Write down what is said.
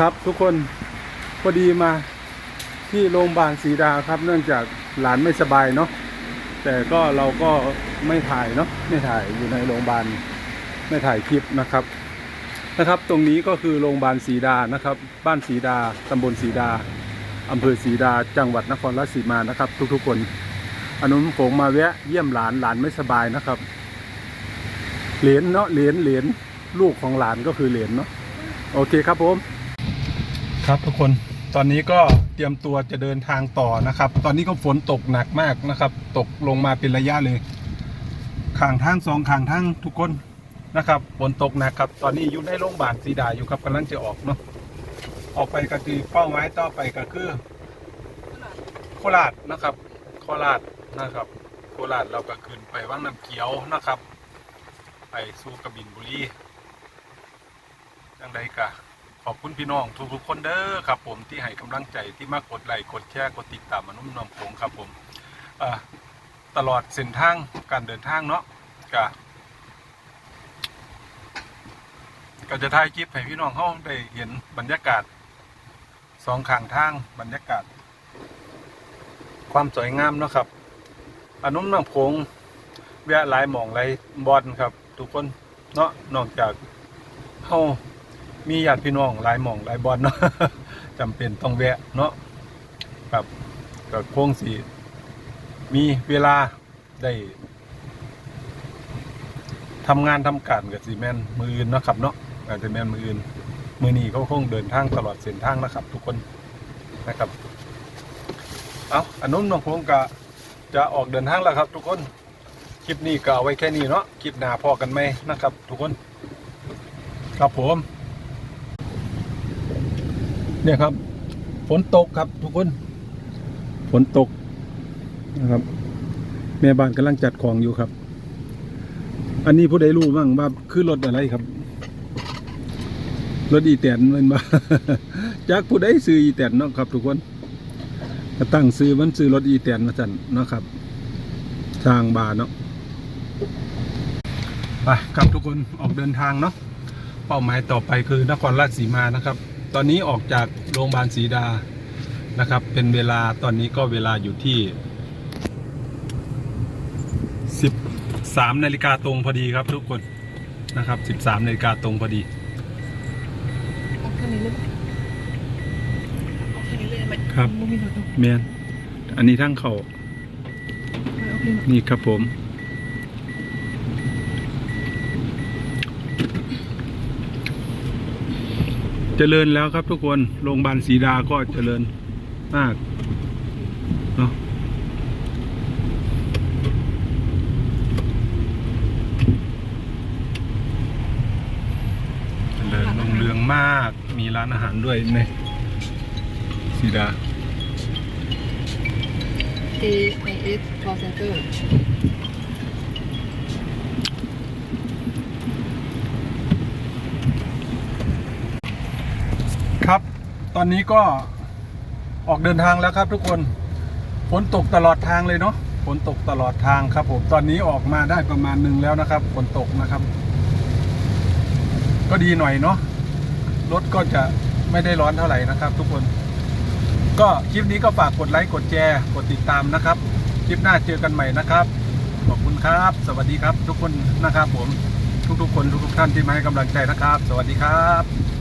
ครับทุกคนพอดีมาที่โรงพยาบาลศรีดาครับ เนื่องจากหลานไม่สบายเนาะแต่ก็เราก็ไม่ถ่ายเนาะไม่ถ่ายอยู่ในโรงพยาบาลไม่ถ่ายคลิปนะครับนะครับ ตรงนี้ก็คือโรงพยาบาลศรีดานะครับ บ้านศรีดาตำบลศรีดาอำเภอศรีดา จังหวัดนครราชสีมานะครับ ทุกๆคนอนุมผมมาแวะเยี่ยมหลานหลานไม่สบายนะครับ เหรียญเนาะเหรียญเหรียญลูกของหลานก็คือเหรียญเนาะโอเคครับผม ครับทุกคนตอนนี้ก็เตรียมตัวจะเดินทางต่อนะครับ ตอนนี้ก็ฝนตกหนักมากนะครับ ตกลงมาเป็นระยะเลยข้างทางสองข้างทางทุกคนนะครับฝนตกหนักครับ ตอนนี้อยู่ในโรงพยาบาลศรีดาอยู่ครับกำลังจะออกเนาะออกไปก็คือเป้าหมายต่อไปก็คือโคราชนะครับ โคราชนะครับ โคราชเราก็ขึ้นไปวังน้ำเขียวนะครับ ไปสู่กบินบุรีจังใดกะ ขอบคุณพี่น้องทุกๆคนเด้อครับผมที่ให้กำลังใจที่มากดไลค์กดแชร์กดติดตามมนุ่มนอมโขงครับผมตลอดเส้นทางการเดินทางเนาะกะก็จะถ่ายคลิปให้พี่น้องเขาได้เห็นบรรยากาศสองข้างทางบรรยากาศ ความสวยงามเนาะครับอนุ่มน้ำโขงแวะหลายหมองหลายบอลครับ ทุกคนเนาะนอกจากเฮา มีญาติพี่น้องหลายหม่องหลายบอลเนาะจำเป็นต้องแวะเนาะครับก็คงสีมีเวลาได้ทำงานทำการกับสีแมนมืออื่นเนาะครับเนาะอาจจะแมนมืออื่นมือนี้เขาคงเดินทางตลอดเส้นทางนะครับ ทุกคนนะครับ เอาอันนู้นน้องพงกะจะออกเดินทางแล้วครับ ทุกคนคลิปนี้ก็เอาไว้แค่นี้เนาะคลิปหน้าพอกันไหมนะครับ ทุกคน ครับผม เนี่ยครับฝนตกครับทุกคนฝนตกนะครับแม่บ้านกำลังจัดของอยู่ครับ อันนี้ผู้ใดรู้บ้างว่าคือรถอะไรครับรถอีแตนมันมาจากผู้ใดซื้ออีแตนเนาะครับ ทุกคนตั้งซื้อมันซื้อรถอีแตนมาสั่นเนาะครับทางบานเนาะไปครับทุกคนออกเดินทางเนาะเป้าหมายต่อไปคือนครราชสีมานะครับ ตอนนี้ออกจากโรงพยาบาลศรีดานะครับ เป็นเวลาตอนนี้ก็เวลาอยู่ที่ 13นาฬิกาตรงพอดีครับทุกคนนะครับ 13นาฬิกาตรงพอดีเอาแค่นี้เลยเอาแค่นี้เลยไหมครับไม่มีหรอกแมนอันนี้ทั้งเขาเอาแค่นี้นี่ครับผม เจริญแล้วครับทุกคนโรงพยาบาลศรีดาก็เจริญมากเนาะเจริญรุ่งเรืองมากมีร้านอาหารด้วยในศรีดาเอไอเอส call center ครับ ตอนนี้ก็ออกเดินทางแล้วครับทุกคน ฝนตกตลอดทางเลยเนาะ ฝนตกตลอดทางครับผม ตอนนี้ออกมาได้ประมาณหนึ่งแล้วนะครับ ฝนตกนะครับ ก็ดีหน่อยเนาะ รถก็จะไม่ได้ร้อนเท่าไหร่นะครับ ทุกคน ก็คลิปนี้ก็ฝากกดไลค์ กดแชร์ กดติดตามนะครับ คลิปหน้าเจอกันใหม่นะครับ ขอบคุณครับ สวัสดีครับ ทุกคนนะครับผม ทุกๆคนทุกๆท่านที่มาให้กำลังใจนะครับ สวัสดีครับ